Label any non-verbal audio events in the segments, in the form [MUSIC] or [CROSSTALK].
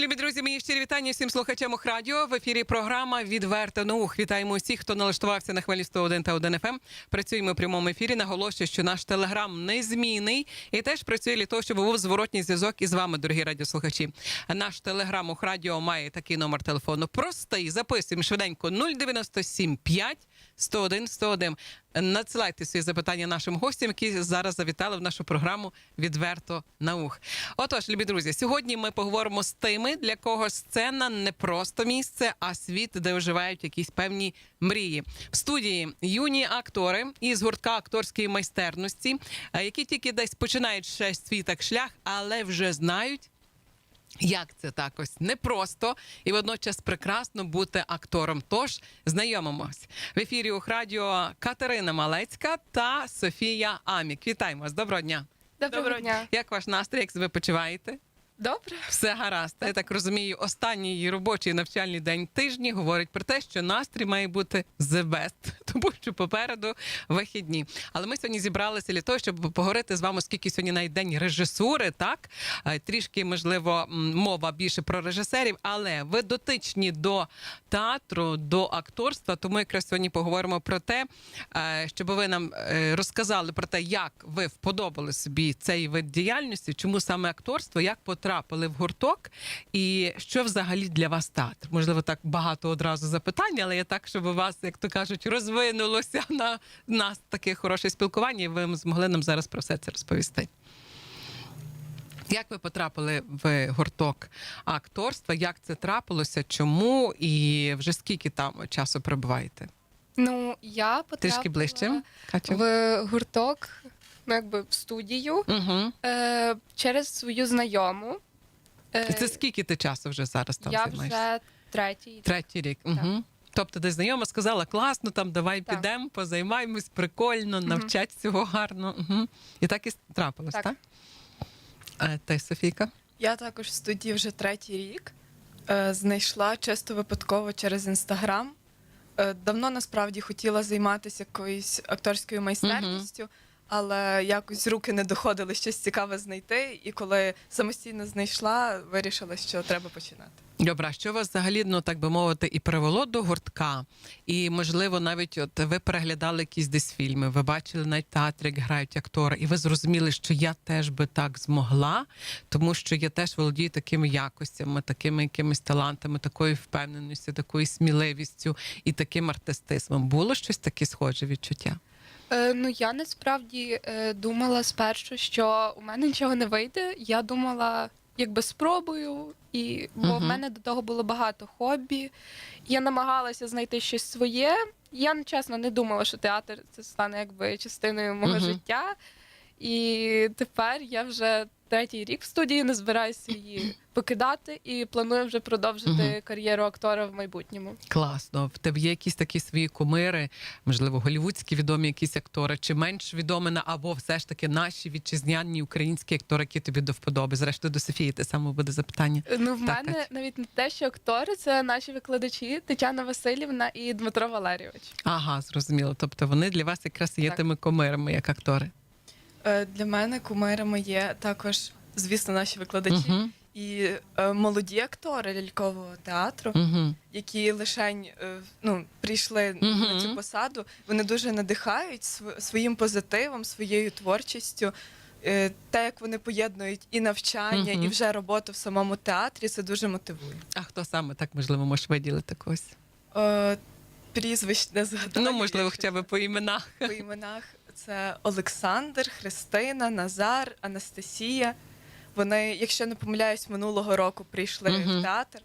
любі друзі, мої щирі вітання всім слухачам Охрадіо. В ефірі програма Відверто наух. Вітаємо усіх, хто налаштувався на хвилі 101 та 1 FM. Працюємо в прямому ефірі. Наголошую, що наш телеграм незмінний і теж працює для того, щоб був зворотній зв'язок із вами, дорогі радіослухачі. Наш телеграм Охрадіо має такий номер телефону. Простий. Записуємо швиденько 097 5 101 101. Надсилайте свої запитання нашим гостям, які зараз завітали в нашу програму Відверто наух. Отож, любі друзі, сьогодні ми поговоримо з тими, для кого сцена не просто місце, а світ, де вживають якісь певні мрії. В студії юні актори із гуртка акторської майстерності, е, які тільки десь починають ще свій так шлях, але вже знають. Як це так ось непросто і водночас прекрасно бути актором. Тож знайомимось в ефірі у радіо Катерина Малецька та Софія Амік. Вітаємо вас. Доброго дня. Доброго, Доброго дня. Як ваш настрій? Як себе почуваєте? Добре. Все гаразд. Я так розумію, останній її робочий навчальний день тижні говорить про те, що настрій має бути the best, [LAUGHS] тому що попереду вихідні. Але ми сьогодні зібралися для того, щоб поговорити з вами, оскільки сьогодні навіть день режисури, так Е, трішки можливо мова більше про режисерів, але ви дотичні до театру, до акторства. Тому якраз сьогодні поговоримо про те, е, щоб ви нам е, розказали про те, як ви вподобали собі цей вид діяльності, чому саме акторство, як потрапили в гурток, і що взагалі для вас театр? Можливо, так багато одразу запитань, але я так, щоб у вас, як то кажуть, розвинулося на нас таке хороше спілкування, і ви змогли нам зараз про все це розповісти. Як ви потрапили в гурток акторства? Як це трапилося? Чому і вже скільки там часу перебуваєте? Ну, я потрапила Трішки ближче, Катю. в гурток, ну, якби в студію Угу. е, через свою знайому. Е, Це скільки ти часу вже зараз там я займаєшся? вже третій. Третій рік. Угу. Тобто, де знайома сказала, класно, там давай Так. підемо, позаймаємось, прикольно, навчать цього гарно. Угу. І так і трапилось, так? Так. Е, Ти, Софійка? Я також в студії вже третій рік. Е, Знайшла чисто випадково через інстаграм. Е, Давно насправді хотіла займатися якоюсь акторською майстерністю, але якось руки не доходили щось цікаве знайти. І коли самостійно знайшла, вирішила, що треба починати. Добре, що вас взагалі, ну так би мовити, і привело до гуртка? І можливо, навіть от ви переглядали якісь десь фільми, ви бачили навіть театр, як грають актори, і ви зрозуміли, що я теж би так змогла, тому що я теж володію такими якостями, такими якимись талантами, такою впевненістю, такою сміливістю і таким артистизмом. Було щось таке схоже відчуття? Е, ну, я насправді е, думала спершу, що у мене нічого не вийде. Я думала, якби спробую, і бо в Мгм. мене до того було багато хобі. Я намагалася знайти щось своє. Я ну, чесно не думала, що театр це стане якби частиною мого Мгм. життя. І тепер я вже третій рік в студії не збираюся її [CLEARS THROAT] покидати і планую вже продовжити Мгм. кар'єру актора в майбутньому. Класно. В тебе є якісь такі свої кумири, можливо, голівудські відомі якісь актори, чи менш відомі, або все ж таки наші вітчизняні українські актори, які тобі до вподоби. Зрештою, до Софії те саме буде запитання. Ну, в Так, мене навіть не те, що актори, це наші викладачі Тетяна Васильівна і Дмитро Валерійович. Ага, зрозуміло. Тобто вони для вас якраз є Так. тими кумирами, як актори. Е, Для мене кумирами є також, звісно, наші викладачі Угу. і е, молоді актори лялькового театру. Угу. які лишень е, ну, прийшли Мгм. на цю посаду, вони дуже надихають св- своїм позитивом, своєю творчістю. Е, Те, як вони поєднують і навчання, Мгм. і вже роботу в самому театрі, це дуже мотивує. А хто саме так можливо можеш виділити когось? Е, Прізвищ не згадаю. Ну, можливо, хоча б по іменах. по іменах. Це Олександр, Христина, Назар, Анастасія. Вони, якщо не помиляюсь, минулого року прийшли Мгм. в театр.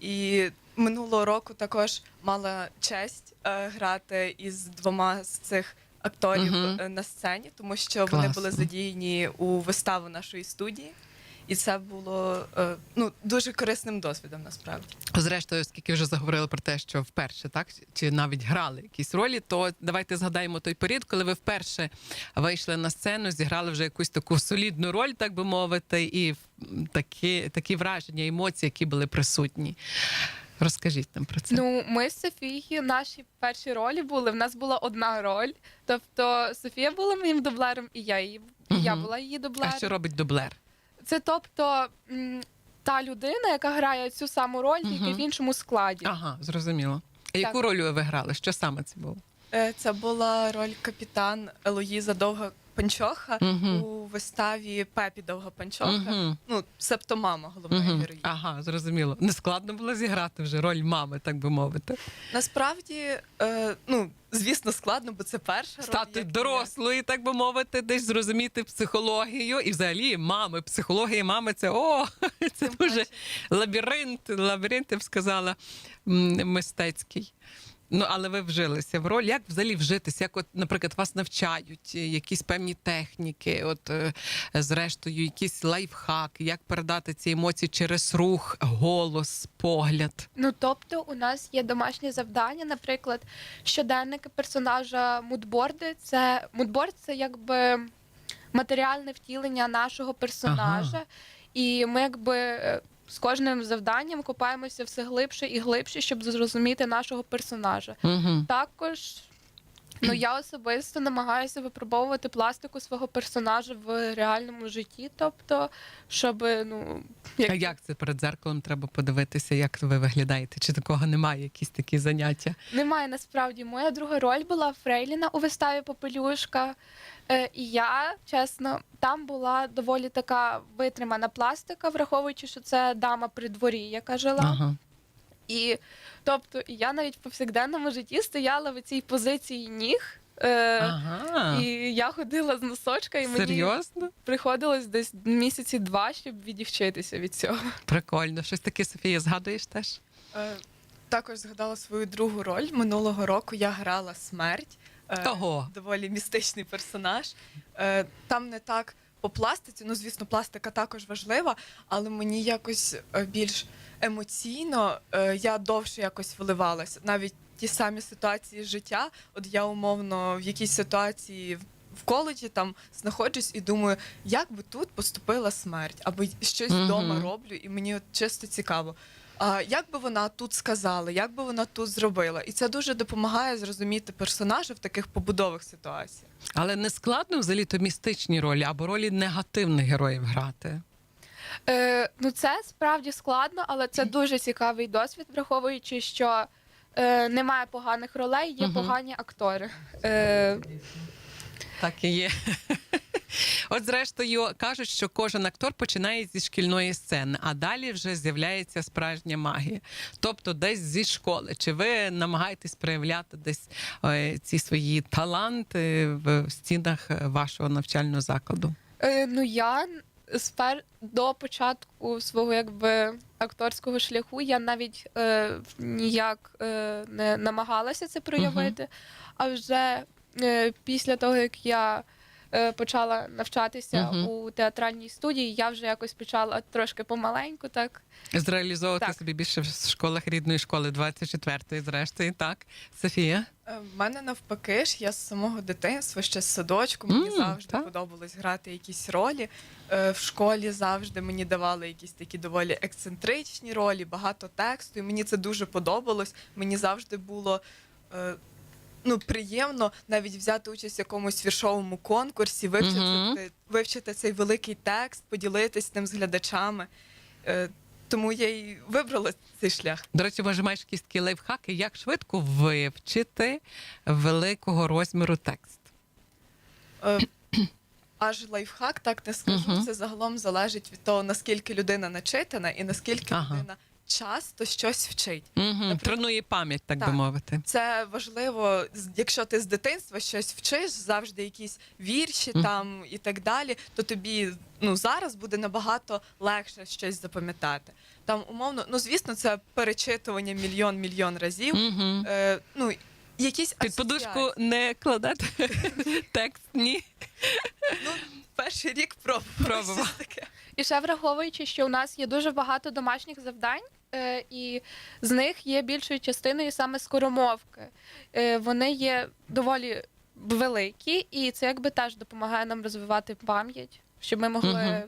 І минулого року також мала честь е, грати із двома з цих акторів Мгм. е, на сцені, тому що вони були задіяні у виставу нашої студії. І це було е, ну, дуже корисним досвідом насправді. Зрештою, оскільки вже заговорили про те, що вперше так чи навіть грали якісь ролі, то давайте згадаємо той період, коли ви вперше вийшли на сцену, зіграли вже якусь таку солідну роль, так би мовити, і такі, такі враження, емоції, які були присутні. Розкажіть нам про це. Ну, ми з Софією, наші перші ролі були. В нас була одна роль. Тобто Софія була моїм дублером, і я її і я була її а що робить дублер? Це тобто м, та людина, яка грає цю саму роль, тільки Мгм. в іншому складі. Ага, зрозуміло. А яку роль ви грали? Що саме це було? Е, Це була роль капітан Елоїза Довга Панчоха Мгм. у виставі Пепі Довга Панчоха. Мгм. Ну, себто мама головної Мгм. героїні. Ага, зрозуміло. Не складно було зіграти вже роль мами, так би мовити. Насправді, е, ну звісно, складно, бо це перша роль, Стати як дорослою, так би мовити, десь зрозуміти психологію. І взагалі мами, психологія мами це о, [LAUGHS] це Тим дуже паче. лабіринт, лабіринт, я б сказала, м, мистецький. Ну, але ви вжилися в роль. Як взагалі вжитися? Як, от, наприклад, вас навчають е, якісь певні техніки, от е, зрештою, якісь лайфхаки, як передати ці емоції через рух, голос, погляд. Ну тобто, у нас є домашні завдання, наприклад, щоденники персонажа мудборди. Це мудборд це якби матеріальне втілення нашого персонажа, Ага. і ми якби. З кожним завданням копаємося все глибше і глибше, щоб зрозуміти нашого персонажа. Угу. Також ну я особисто намагаюся випробовувати пластику свого персонажа в реальному житті, тобто, щоб ну А як це перед зеркалом треба подивитися, як ви виглядаєте? Чи такого немає, якісь такі заняття? Немає насправді. Моя друга роль була Фрейліна у виставі Попелюшка. Е, і я, чесно, там була доволі така витримана пластика, враховуючи, що це дама при дворі, яка жила. Ага. І тобто, і я навіть в повсякденному житті стояла в цій позиції ніг. Е, ага. І я ходила з носочка, і мені приходилось десь місяці два, щоб відівчитися від цього. Прикольно. Щось таке, Софія, згадуєш теж? Е, Також згадала свою другу роль. Минулого року я грала смерть. Е, Ого. Доволі містичний персонаж. Е, Там не так по пластиці, ну звісно, пластика також важлива, але мені якось е, більш емоційно е, я довше якось вливалася. Навіть ті самі ситуації з життя. От я умовно в якійсь ситуації в- в коледжі там знаходжусь і думаю, як би тут поступила смерть, або щось Мгм. вдома роблю, і мені от чисто цікаво. А як би вона тут сказала, як би вона тут зробила? І це дуже допомагає зрозуміти персонажа в таких побудових ситуаціях. Але не складно взагалі то містичні ролі або ролі негативних героїв грати. Е, ну це справді складно, але це дуже цікавий досвід, враховуючи, що е, немає поганих ролей, є Мгм. погані актори. Е, Так і є. От, зрештою, кажуть, що кожен актор починає зі шкільної сцени, а далі вже з'являється справжня магія. Тобто, десь зі школи. Чи ви намагаєтесь проявляти десь е, ці свої таланти в стінах вашого навчального закладу? е, ну я спер до початку свого якби акторського шляху я навіть е, ніяк е, не намагалася це проявити. А вже е, після того, як я почала навчатися Мгм. у театральній студії, я вже якось почала трошки помаленьку, так Зреалізовувати Так. собі більше в школах рідної школи 24-ї, зрештою, так. Софія? Е, В мене навпаки ж я з самого дитинства, ще з садочку, мені М, завжди так. подобалось грати якісь ролі. Е, В школі завжди мені давали якісь такі доволі ексцентричні ролі, багато тексту, і мені це дуже подобалось. Мені завжди було. е, Ну, приємно навіть взяти участь в якомусь віршовому конкурсі, вивчити, Мгм. вивчити цей великий текст, поділитись ним з глядачами. Е, Тому я й вибрала цей шлях. До речі, може, маєш якісь такі лайфхаки, як швидко вивчити великого розміру текст. Е, Аж лайфхак, так не скажу. Мгм. Це загалом залежить від того, наскільки людина начитана і наскільки Ага. людина часто щось вчить. Угу. Тренує пам'ять, так, би мовити. Це важливо, якщо ти з дитинства щось вчиш, завжди якісь вірші Мгм. там і так далі, то тобі ну зараз буде набагато легше щось запам'ятати. Там умовно, ну звісно, це перечитування мільйон-мільйон разів. Угу. Е, ну, якісь Під подушку не кладати [LAUGHS] текст, ні. Ну, перший рік таке. І ще враховуючи, що у нас є дуже багато домашніх завдань, і з них є більшою частиною саме скоромовки. Е, вони є доволі великі, і це якби теж допомагає нам розвивати пам'ять, щоб ми могли Мгм.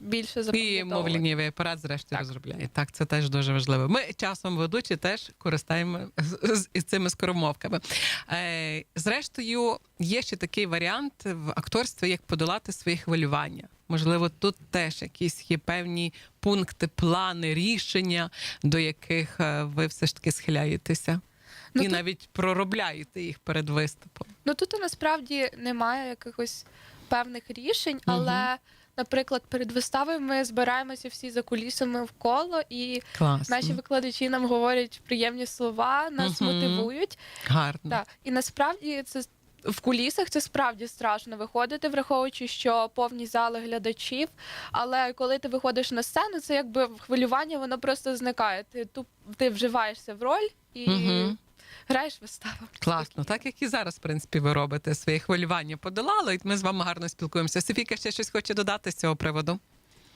Більше І запам'ятовувати. мовліннєвий апарат, зрештою, Так. розробляє. Так, це теж дуже важливо. Ми часом ведучі теж користаємо з, з- із цими скоромовками. Е, зрештою, є ще такий варіант в акторстві, як подолати свої хвилювання. Можливо, тут теж якісь є певні пункти, плани, рішення, до яких е, ви все ж таки схиляєтеся. Ну, і тут- навіть проробляєте їх перед виступом. Ну тут насправді немає якихось певних рішень, але, наприклад, перед виставою ми збираємося всі за кулісами в коло, і Класно. наші викладачі нам говорять приємні слова, нас Мгм. мотивують. Гарно. Так. І насправді це в кулісах це справді страшно виходити, враховуючи, що повні зали глядачів. Але коли ти виходиш на сцену, це якби хвилювання, воно просто зникає. Ти ти вживаєшся в роль і Мгм. Граєш виставу. Класно, так як і зараз, в принципі, ви робите своє хвилювання подолали, і ми з вами гарно спілкуємося. Софійка ще щось хоче додати з цього приводу.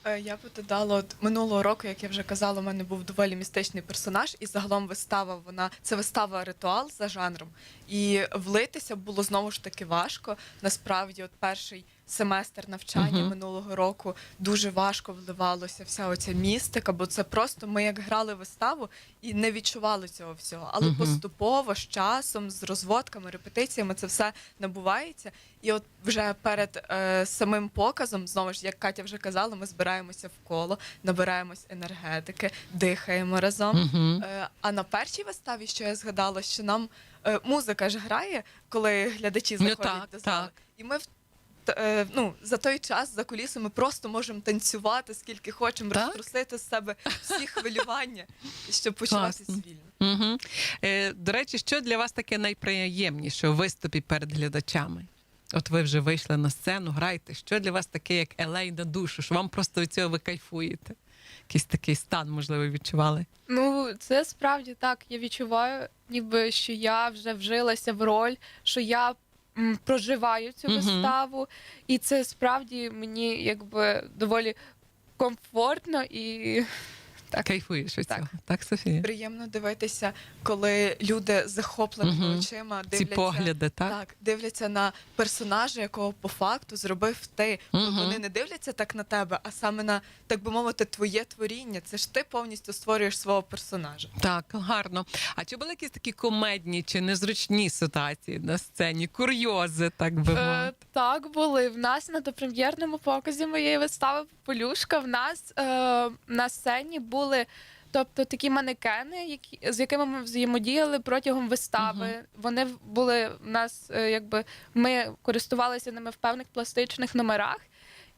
Е, Я би додала, от минулого року, як я вже казала, у мене був доволі містичний персонаж, і загалом вистава вона це вистава ритуал за жанром. І влитися було знову ж таки важко. Насправді, от перший семестр навчання Мгм. минулого року дуже важко вливалося вся оця містика, бо це просто ми як грали виставу і не відчували цього всього. Але Мгм. поступово з часом, з розводками, репетиціями це все набувається. І от вже перед е, самим показом, знову ж як Катя вже казала, ми збираємося в коло, набираємось енергетики, дихаємо разом. Угу. Е, а на першій виставі, що я згадала, що нам е, музика ж грає, коли глядачі Ну, заходять так, до зали. так. І ми в е, ну, за той час за кулісами просто можемо танцювати скільки хочемо, Так? розтрусити з себе всі [LAUGHS] хвилювання, щоб почуватися вільно. Угу. Е, до речі, що для вас таке найприємніше у виступі перед глядачами? От ви вже вийшли на сцену, граєте. Що для вас таке, як елей на душу? Що вам просто від цього ви кайфуєте? Якийсь такий стан, можливо, відчували? Ну, це справді так. Я відчуваю, ніби що я вже вжилася в роль, що я м, проживаю цю Мгм. виставу, і це справді мені якби доволі комфортно і Так. Кайфуєш від Так. цього. Так, Софія? Приємно дивитися, коли люди захопленими Мгм. очима Ці погляди, так? Так, дивляться на персонажа, якого по факту зробив ти. Мгм. Вони не дивляться так на тебе, а саме на, так би мовити, твоє творіння. Це ж ти повністю створюєш свого персонажа. Так, гарно. А чи були якісь такі комедні чи незручні ситуації на сцені? Курйози, так би Е, так були. В нас на допрем'єрному показі моєї вистави Полюшка. В нас е, на сцені були. Тобто такі манекени, які з якими ми взаємодіяли протягом вистави. Мгм. Вони були в нас, е, якби ми користувалися ними в певних пластичних номерах.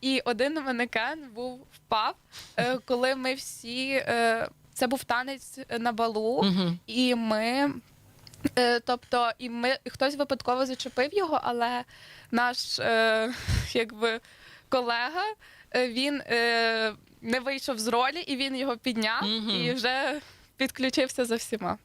І один манекен був впав, е, коли ми всі е, це був танець на балу. Угу. І ми, тобто, і ми і хтось випадково зачепив його, але наш [LAUGHS] якби колега він не вийшов з ролі, і він його підняв Мгм. і вже підключився за всіма.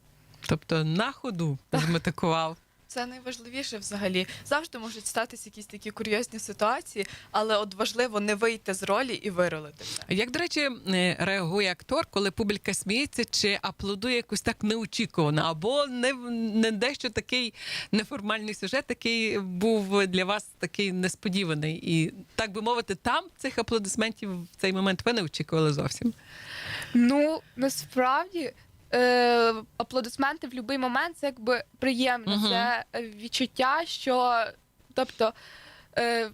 Тобто на ходу зметикував. Це найважливіше взагалі. Завжди можуть статися якісь такі курйозні ситуації, але от важливо не вийти з ролі і виролити. Як, до речі, е, реагує актор, коли публіка сміється чи аплодує якось так неочікувано, або не, не дещо такий неформальний сюжет, який був для вас такий несподіваний. І так би мовити, там цих аплодисментів в цей момент ви не очікували зовсім. Ну насправді. Е, аплодисменти в будь-який момент це якби приємно. Мгм. Це відчуття, що тобто, е,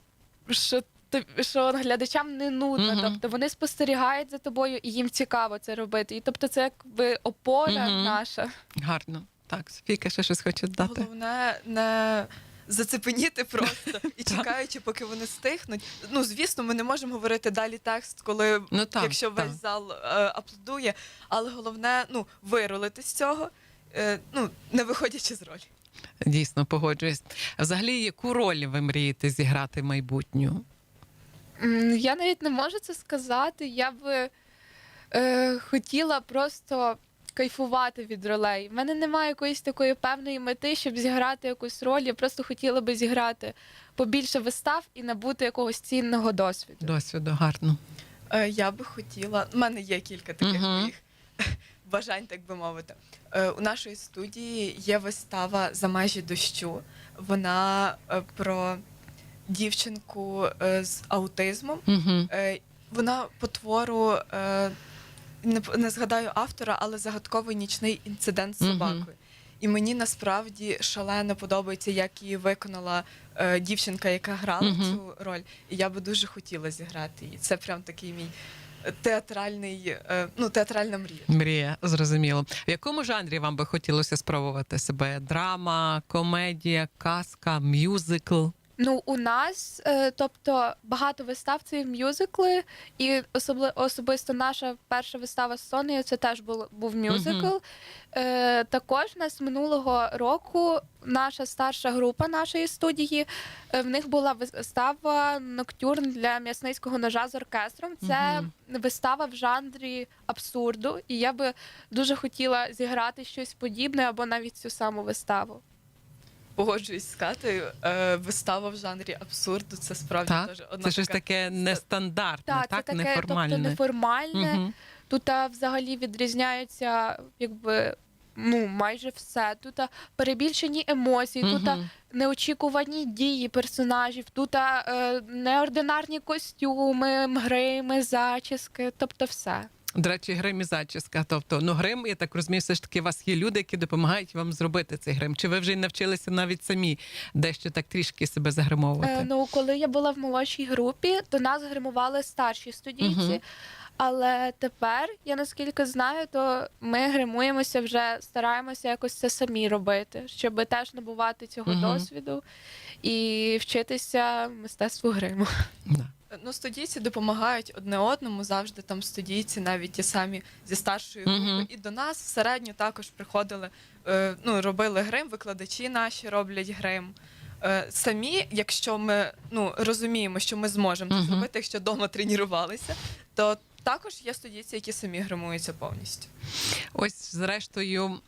що, ти- що глядачам не нудно. Мгм. Тобто вони спостерігають за тобою і їм цікаво це робити. І тобто це якби опора Мгм. наша. Гарно. Так, Софійка ще щось хоче додати. Головне не зацепеніти просто [LAUGHS] і чекаючи, поки вони стихнуть. Ну звісно, ми не можемо говорити далі текст, коли Ну так, якщо так. весь зал е, аплодує. Але головне ну вирулити з цього, е, ну не виходячи з ролі. Дійсно, погоджуюсь. А Взагалі, яку роль ви мрієте зіграти майбутню? Я навіть не можу це сказати. Я би е, хотіла просто кайфувати від ролей. У мене немає якоїсь такої певної мети, щоб зіграти якусь роль. Я просто хотіла би зіграти побільше вистав і набути якогось цінного досвіду. Досвіду гарно. Е, Я би хотіла. У мене є кілька таких Мгм. моїх [LAUGHS] бажань, так би мовити. Е, У нашої студії є вистава за межі дощу. Вона е, про дівчинку е, з аутизмом. Угу. Е, Вона по твору е, не, не згадаю автора, але загадковий нічний інцидент з Мгм. собакою. І мені насправді шалено подобається, як її виконала е, дівчинка, яка грала Мгм. цю роль. І я би дуже хотіла зіграти її. Це прям такий мій е, театральний, е, ну, театральна мрія. Мрія, зрозуміло. В якому жанрі вам би хотілося спробувати себе? Драма, комедія, казка, мюзикл? Ну, у нас, е, тобто, багато вистав це мюзикли, і особли, особисто наша перша вистава з Сонею це теж був, був мюзикл. Мгм. Е, також нас минулого року наша старша група нашої студії. е, в них була вистава Ноктюрн для м'ясницького ножа з оркестром. Це Мгм. вистава в жанрі абсурду, і я би дуже хотіла зіграти щось подібне або навіть цю саму виставу. Погоджуюсь з Катею. Е, вистава в жанрі абсурду. Це справді Так, теж одна Це щось така- таке нестандартне, Так, так, це таке, неформальне. тобто неформальне. Мгм. Тут а, взагалі відрізняються, якби. Ну, майже все. Тут а, перебільшені емоції, тут а, неочікувані дії персонажів, тут а, е, неординарні костюми, грими, зачіски, тобто все. До речі, грим і зачіска. Тобто, ну грим, я так розумію, все ж таки у вас є люди, які допомагають вам зробити цей грим. Чи ви вже й навчилися навіть самі дещо так трішки себе загримовувати? Е, ну, коли я була в молодшій групі, то нас гримували старші студійці. Мгм. Але тепер, я наскільки знаю, то ми гримуємося вже, стараємося якось це самі робити, щоб теж набувати цього Мгм. досвіду і вчитися мистецтву гриму. Да. Ну, студійці допомагають одне одному завжди. Там студійці, навіть ті самі зі старшої групи. Мгм. І до нас всередньо також приходили, е, ну, робили грим, викладачі наші роблять грим. Е, самі, якщо ми ну, розуміємо, що ми зможемо це Мгм. зробити, якщо вдома тренувалися, то також є студійці, які самі гримуються повністю. Ось, зрештою,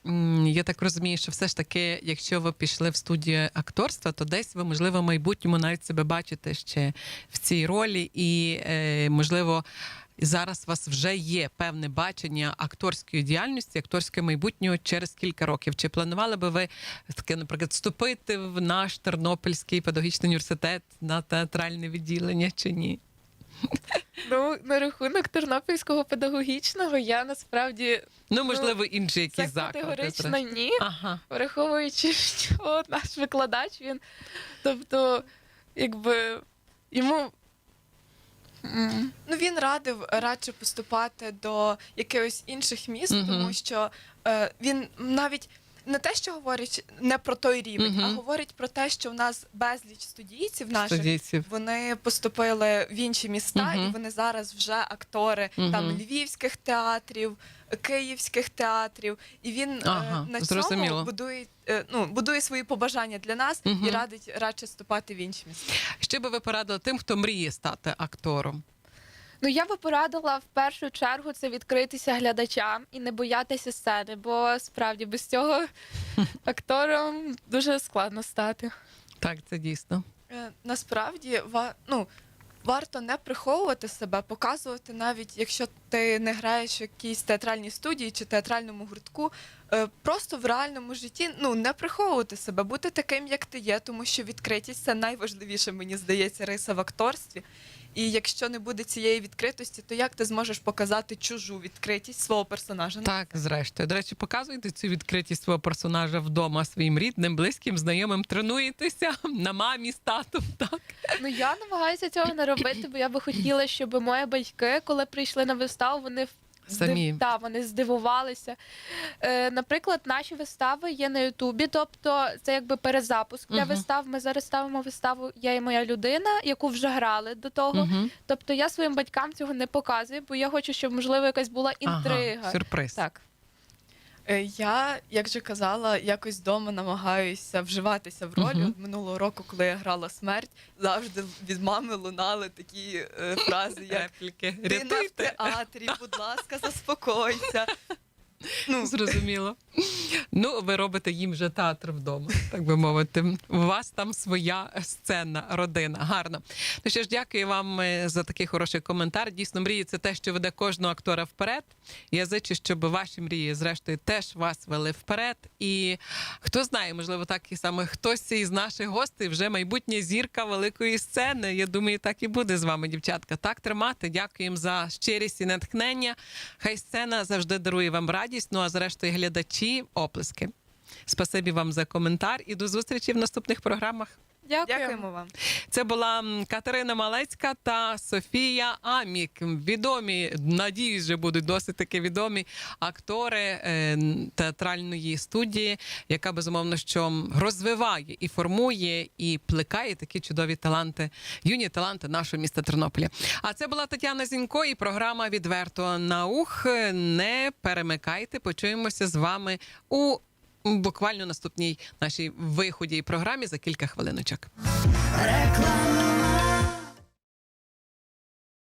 я так розумію, що все ж таки, якщо ви пішли в студію акторства, то десь ви, можливо, в майбутньому навіть себе бачите ще в цій ролі, і е, можливо. Зараз у вас вже є певне бачення акторської діяльності, акторського майбутнього через кілька років. Чи планували би ви таке, наприклад, вступити в наш Тернопільський педагогічний університет на театральне відділення чи ні? Ну, на рахунок Тернопільського педагогічного я насправді Ну, можливо, інші це якісь заклади. категорично ні. Ага. Враховуючи, що наш викладач він, тобто, якби йому. Ну він радив радше поступати до якихось інших міст, Мгм. тому що е, він навіть не те, що говорить не про той рівень, Мгм. а говорить про те, що в нас безліч студійців наших. Студійців. Вони поступили в інші міста, Мгм. і вони зараз вже актори Мгм. там львівських театрів, київських театрів. І він е, Ага, на зрозуміло. цьому будує, е, ну, будує свої побажання для нас Мгм. і радить радше вступати в інші міста. Що би ви порадили тим, хто мріє стати актором? Ну, я би порадила в першу чергу це відкритися глядачам і не боятися сцени, бо справді без цього [LAUGHS] актором дуже складно стати. Так, це дійсно. Е, Насправді ну, варто не приховувати себе, показувати, навіть якщо ти не граєш в якійсь театральній студії чи театральному гуртку, е, просто в реальному житті ну, не приховувати себе, бути таким, як ти є, тому що відкритість це найважливіше, мені здається, риса в акторстві. І якщо не буде цієї відкритості, то як ти зможеш показати чужу відкритість свого персонажа? Так, зрештою. До речі, показуєте цю відкритість свого персонажа вдома своїм рідним, близьким, знайомим, тренуєтеся [LAUGHS] на мамі з татом. Так Ну я намагаюся цього не робити, бо я би хотіла, щоб мої батьки, коли прийшли на виставу, вони Самі. Та, вони здивувалися. Е, наприклад, наші вистави є на Ютубі, тобто це якби перезапуск для Мгм. вистав. Ми зараз ставимо виставу Я і моя людина, яку вже грали до того. угу. Тобто я своїм батькам цього не показую, бо я хочу, щоб можливо якась була інтрига. Ага, сюрприз. Так. Е, Я, як же казала, якось вдома намагаюся вживатися в роль. От Минулого року, коли я грала смерть, завжди від мами лунали такі е, фрази, як Репліки. ти не в театрі, будь ласка, заспокойся. Ну, Зрозуміло. Ну, ви робите їм вже театр вдома, так би мовити. У вас там своя сцена, родина. Гарно. Ну що ж, дякую вам е, за такий хороший коментар. Дійсно, мрії це те, що веде кожного актора вперед. Я зичу, щоб ваші мрії, зрештою, теж вас вели вперед. І хто знає, можливо, так і саме хтось із наших гостей вже майбутня зірка великої сцени. Я думаю, так і буде з вами, дівчатка. Так тримати. Дякуємо за щирість і натхнення. Хай сцена завжди дарує вам радість. Ну а зрештою, глядачі, оплески. Спасибі вам за коментар і до зустрічі в наступних програмах. Дякую. дякуємо вам. Це була Катерина Малецька та Софія Амік. Відомі, надіюсь, вже будуть досить таки відомі актори е, театральної студії, яка безумовно що розвиває і формує, і плекає такі чудові таланти, юні таланти нашого міста Тернополя. А це була Тетяна Зінько і програма Відверто на ух. Не перемикайте. Почуємося з вами у буквально наступній нашій виході програмі за кілька хвилиночок. Реклама